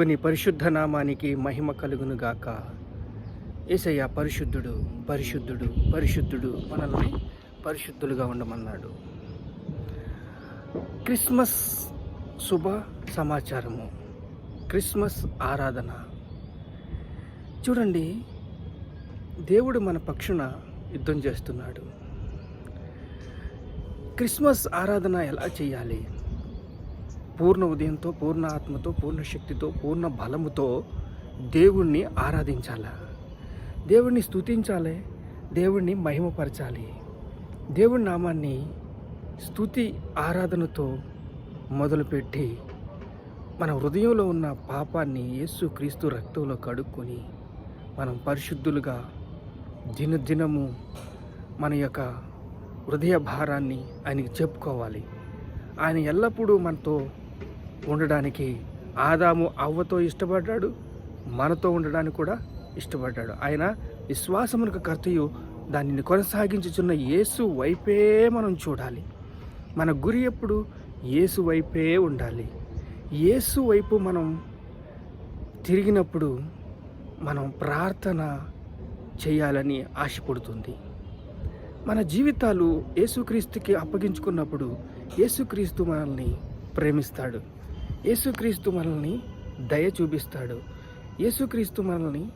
కొన్ని పరిశుద్ధ నామానికి మహిమ కలుగును గాక. ఏసయ్య పరిశుద్ధుడు పరిశుద్ధుడు పరిశుద్ధుడు మనల్ని పరిశుద్ధులుగా ఉండమన్నాడు. క్రిస్మస్ శుభ సమాచారము క్రిస్మస్ ఆరాధన. చూడండి దేవుడు మన పక్షున యుద్ధం చేస్తున్నాడు. క్రిస్మస్ ఆరాధన ఎలా చేయాలి? పూర్ణ ఉదయంతో పూర్ణ ఆత్మతో పూర్ణ శక్తితో పూర్ణ బలముతో దేవుణ్ణి ఆరాధించాలా? దేవుణ్ణి స్తుతించాలి? దేవుణ్ణి మహిమపరచాలి? దేవుడి నామాన్ని స్తుతి ఆరాధనతో మొదలుపెట్టి మన హృదయంలో ఉన్న పాపాన్ని యేసు క్రీస్తు రక్తంలో కడుక్కొని మనం పరిశుద్ధులుగా దినదినము మన యొక్క హృదయ భారాన్ని ఆయనకి చెప్పుకోవాలి. ఆయన ఎల్లప్పుడూ మనతో ఉండడానికి ఆదాము అవ్వతో ఇష్టపడ్డాడు మనతో ఉండడానికి కూడా ఇష్టపడ్డాడు. ఆయన విశ్వాసమునకు కర్తయు దానిని కొనసాగించుచున్న యేసు వైపే మనం చూడాలి. మన గురి ఎప్పుడు యేసు వైపే ఉండాలి. యేసు వైపు మనం తిరిగినప్పుడు మనం ప్రార్థన చేయాలని ఆశపడుతుంది. మన జీవితాలు యేసుక్రీస్తుకి అప్పగించుకున్నప్పుడు యేసుక్రీస్తు మనల్ని ప్రేమిస్తాడు. యేసుక్రీస్తు మనల్ని దయ చూపిస్తాడు. యేసుక్రీస్తు మనల్ని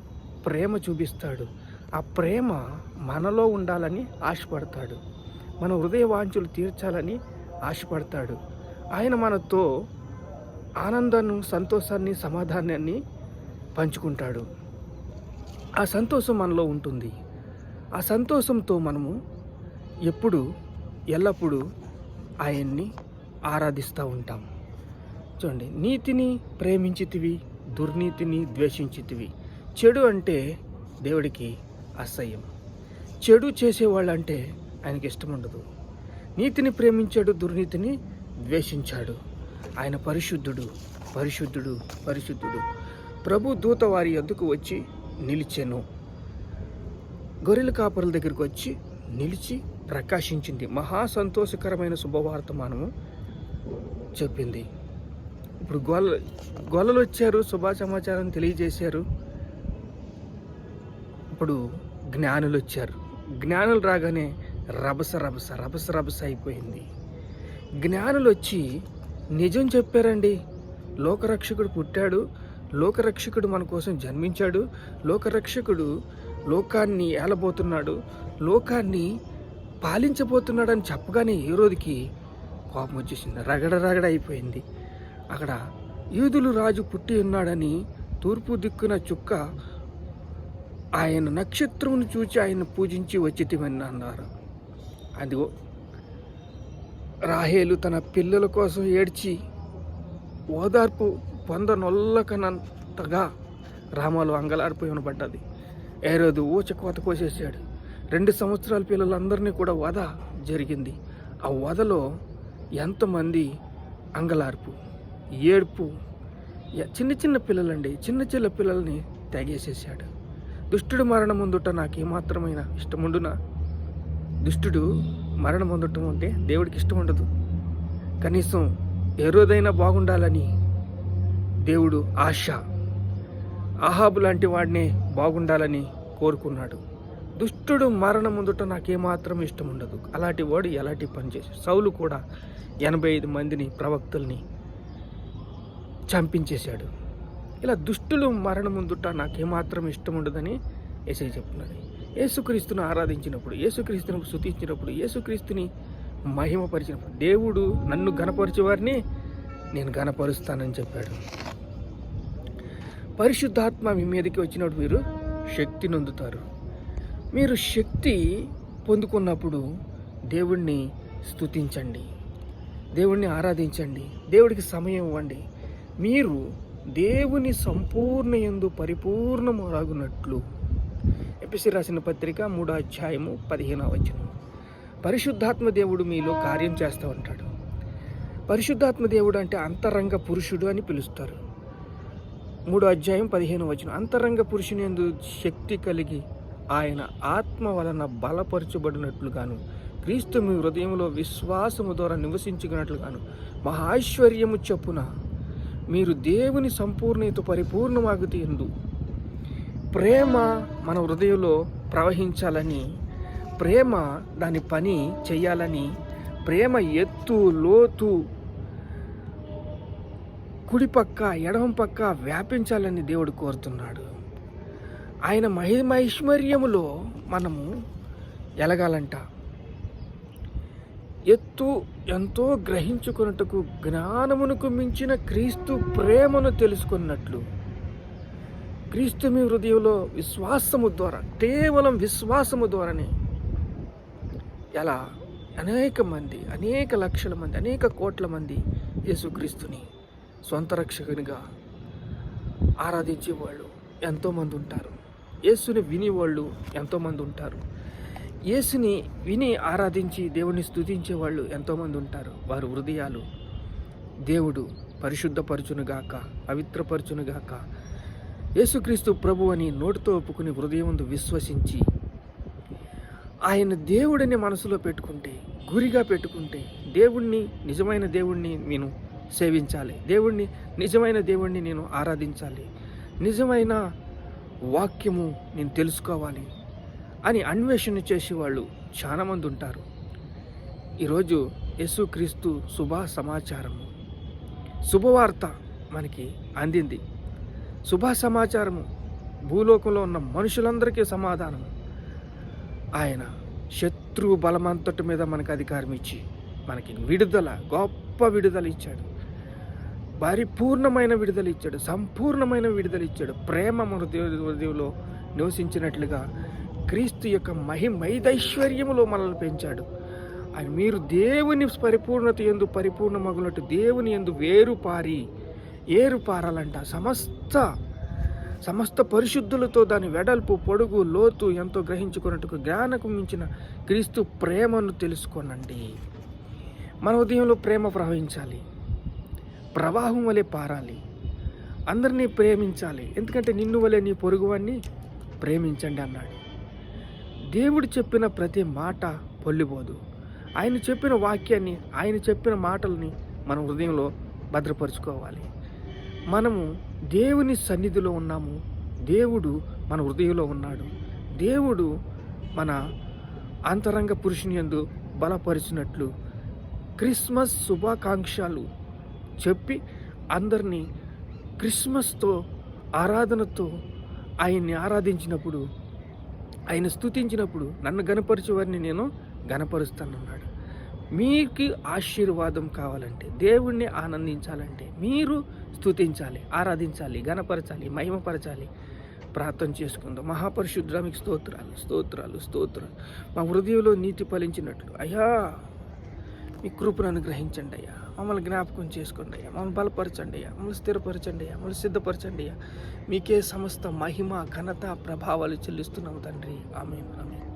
ప్రేమ చూపిస్తాడు. ఆ ప్రేమ మనలో ఉండాలని ఆశపడతాడు. మన హృదయ వాంఛలు తీర్చాలని ఆశపడతాడు. ఆయన మనతో ఆనందాన్ని సంతోషాన్ని సమాధానాన్ని పంచుకుంటాడు. ఆ సంతోషం మనలో ఉంటుంది. ఆ సంతోషంతో మనము ఎప్పుడు ఎల్లప్పుడూ ఆయన్ని ఆరాధిస్తూ ఉంటాం. చూడండి నీతిని ప్రేమించితివి దుర్నీతిని ద్వేషించితివి. చెడు అంటే దేవుడికి అసహ్యం. చెడు చేసేవాళ్ళు అంటే ఆయనకి ఇష్టం ఉండదు. నీతిని ప్రేమించాడు దుర్నీతిని ద్వేషించాడు. ఆయన పరిశుద్ధుడు పరిశుద్ధుడు పరిశుద్ధుడు. ప్రభు దూత వారి ఎద్దుకు వచ్చి నిలిచెను. గొర్రెల కాపరుల దగ్గరికి వచ్చి నిలిచి ప్రకాశించింది. మహా సంతోషకరమైన శుభవార్త మనము చెప్పింది. ఇప్పుడు గొల్ల గొల్లలు వచ్చారు శుభ సమాచారం తెలియజేశారు. ఇప్పుడు జ్ఞానులు వచ్చారు జ్ఞానులు రాగానే రభస రభస రభస రభస అయిపోయింది. జ్ఞానులు వచ్చి నిజం చెప్పారండి. లోకరక్షకుడు పుట్టాడు. లోకరక్షకుడు మన కోసం జన్మించాడు. లోకరక్షకుడు లోకాన్ని ఏలబోతున్నాడు. లోకాన్ని పాలించబోతున్నాడని చెప్పగానే ఈ రోజుకి కోపం వచ్చేసింది రగడ రగడ అయిపోయింది. అక్కడ యూదులు రాజు పుట్టి ఉన్నాడని తూర్పు దిక్కున చుక్క ఆయన నక్షత్రమును చూచి ఆయన పూజించి వచ్చితిమని అన్నారు. అదిగో రాహేలు తన పిల్లల కోసం ఏడ్చి ఓదార్పు పొందనొల్లకనంతగా రామాలు అంగలారిపోయి ఉనబడ్డది ఏరోదు ఊచ కోత కోసేసాడు రెండు సంవత్సరాల పిల్లలందరినీ కూడా వధ జరిగింది. ఆ వధలో ఎంతమంది అంగలార్పు? ఏడుపు చిన్న చిన్న పిల్లలండి చిన్న చిన్న పిల్లల్ని తెగేసేసాడు దుష్టుడు మరణం ముందుట నాకేమాత్రమైన ఇష్టముండునా? దుష్టుడు మరణం పొందటం అంటే దేవుడికి ఇష్టం ఉండదు. కనీసం ఎరోదైనా బాగుండాలని దేవుడు ఆశ. ఆహాబు లాంటి వాడినే బాగుండాలని కోరుకున్నాడు. దుష్టుడు మరణం ముందుట నాకేమాత్రం ఇష్టం ఉండదు అలాంటి వాడు ఎలాంటి పని చేశాడు? సౌలు కూడా ఎనభై ఐదు మందిని ప్రవక్తల్ని చంపించేశాడు. ఇలా దుష్టులు మరణం ముందుట నాకేమాత్రం ఇష్టం ఉండదని ఏసై చెప్తున్నది యేసుక్రీస్తును ఆరాధించినప్పుడు యేసుక్రీస్తును శుతించినప్పుడు యేసుక్రీస్తుని మహిమపరిచినప్పుడు దేవుడు నన్ను గనపరిచేవారిని నేను గనపరుస్తానని చెప్పాడు. పరిశుద్ధాత్మ మీ మీదకి వచ్చినప్పుడు మీరు శక్తి నొందుతారు. మీరు శక్తి పొందుకున్నప్పుడు దేవుణ్ణి స్తుతించండి. దేవుణ్ణి ఆరాధించండి. దేవుడికి సమయం ఇవ్వండి. మీరు దేవుని సంపూర్ణ ఎందు పరిపూర్ణము రాగునట్లు ఎపిసి రాసిన పత్రిక మూడో అధ్యాయము పదిహేనవ వచనం. పరిశుద్ధాత్మ దేవుడు మీలో కార్యం చేస్తూ ఉంటాడు. పరిశుద్ధాత్మ దేవుడు అంటే అంతరంగ పురుషుడు అని పిలుస్తారు. మూడో అధ్యాయం పదిహేను వచనం. అంతరంగ పురుషుని ఎందు శక్తి కలిగి ఆయన ఆత్మ వలన బలపరచబడినట్లుగాను క్రీస్తు మీ హృదయంలో విశ్వాసము ద్వారా నివసించుకున్నట్లుగాను మహాశ్వర్యము చొప్పున మీరు దేవుని సంపూర్ణత పరిపూర్ణమాగుతూ ఎందు. ప్రేమ మన హృదయంలో ప్రవహించాలని ప్రేమ దాని పని చేయాలని ప్రేమ ఎత్తు లోతు కుడిపక్క ఎడమ పక్క వ్యాపించాలని దేవుడు కోరుతున్నాడు. ఆయన మహిమైశ్వర్యములో మనము ఎలగాలంట. ఎత్తు ఎంతో గ్రహించుకున్నట్టుకు జ్ఞానమునకు మించిన క్రీస్తు ప్రేమను తెలుసుకున్నట్లు. క్రీస్తు మీ హృదయంలో విశ్వాసము ద్వారా కేవలం విశ్వాసము ద్వారానే ఎలా అనేక మంది అనేక లక్షల మంది అనేక కోట్ల మంది యేసుక్రీస్తుని సొంత రక్షకునిగా ఆరాధించేవాళ్ళు ఎంతోమంది ఉంటారు. యేసుని వినేవాళ్ళు ఎంతోమంది ఉంటారు. యేసుని విని ఆరాధించి దేవుని స్థుతించే వాళ్ళు ఎంతోమంది ఉంటారు. వారి హృదయాలు దేవుడు పరిశుద్ధపరచునుగాక పవిత్రపరచునుగాక. యేసుక్రీస్తు ప్రభు అని నోటితో ఒప్పుకుని హృదయముందు విశ్వసించి ఆయన దేవుడిని మనసులో పెట్టుకుంటే గురిగా పెట్టుకుంటే దేవుణ్ణి నిజమైన దేవుణ్ణి నేను సేవించాలి. దేవుణ్ణి నిజమైన దేవుణ్ణి నేను ఆరాధించాలి. నిజమైన వాక్యము నేను తెలుసుకోవాలి. అని అన్వేషణ చేసేవాళ్ళు చాలామంది ఉంటారు. ఈరోజు యేసుక్రీస్తు శుభ సమాచారము. శుభవార్త మనకి అందింది. శుభ సమాచారము భూలోకంలో ఉన్న మనుషులందరికీ సమాధానము. ఆయన శత్రువు బలమంతటి మీద మనకు అధికారం ఇచ్చి మనకి విడుదల గొప్ప విడుదల ఇచ్చాడు. పరిపూర్ణమైన విడుదల ఇచ్చాడు. సంపూర్ణమైన విడుదల ఇచ్చాడు. ప్రేమ మన హృదయ- హృదయంలో నివసించినట్లుగా క్రీస్తు యొక్క మహిమైదైశ్వర్యములో మనల్ని పెంచాడు. ఆయన మీరు దేవుని పరిపూర్ణత ఎందు పరిపూర్ణ మగునట్టు దేవుని ఎందు వేరు పారి ఏరు పారాలంట. సమస్త సమస్త పరిశుద్ధులతో దాని వెడల్పు పొడుగు లోతు ఎంతో గ్రహించుకున్నట్టుకు జ్ఞానకు మించిన క్రీస్తు ప్రేమను తెలుసుకోనండి. మన ఉదయంలో ప్రేమ ప్రవహించాలి. ప్రవాహం వలె పారాలి. అందరినీ ప్రేమించాలి. ఎందుకంటే నిన్ను వలె నీ పొరుగువాన్ని ప్రేమించండి అన్నాడు. దేవుడు చెప్పిన ప్రతి మాట పొల్లిపోదు. ఆయన చెప్పిన వాక్యాన్ని ఆయన చెప్పిన మాటల్ని మన హృదయంలో భద్రపరుచుకోవాలి. మనము దేవుని సన్నిధిలో ఉన్నాము. దేవుడు మన హృదయంలో ఉన్నాడు. దేవుడు మన అంతరంగ పురుషుని ఎందు బలపరిచినట్లు క్రిస్మస్ శుభాకాంక్షలు చెప్పి అందరినీ క్రిస్మస్తో ఆరాధనతో ఆయన్ని ఆరాధించినప్పుడు ఆయన స్థుతించినప్పుడు నన్ను గనపరిచేవారిని నేను గనపరుస్తానన్నాడు మీకు ఆశీర్వాదం కావాలంటే దేవుణ్ణి ఆనందించాలంటే మీరు స్థుతించాలి ఆరాధించాలి గనపరచాలి మహిమపరచాలి. ప్రార్థన చేసుకుందాం. మహాపరిశుద్ర మీకు స్తోత్రాలు స్తోత్రాలు స్తోత్రాలు. మా హృదయంలో నీతి ఫలించినట్లు. అయ్యా! మీ కృపను అనుగ్రహించండి అయ్యా. మమ్మల్ని జ్ఞాపకం చేసుకోండి అయ్యా. మమ్మల్ని బలపరచండి అయ్యా. మమ్మల్ని స్థిరపరచండి అయ్యా. మమ్మల్ని సిద్ధపరచండి అయ్యా. మీకే సమస్త మహిమ ఘనత ప్రభావాలు చెల్లిస్తున్నాం తండ్రి. ఆమె ఆమె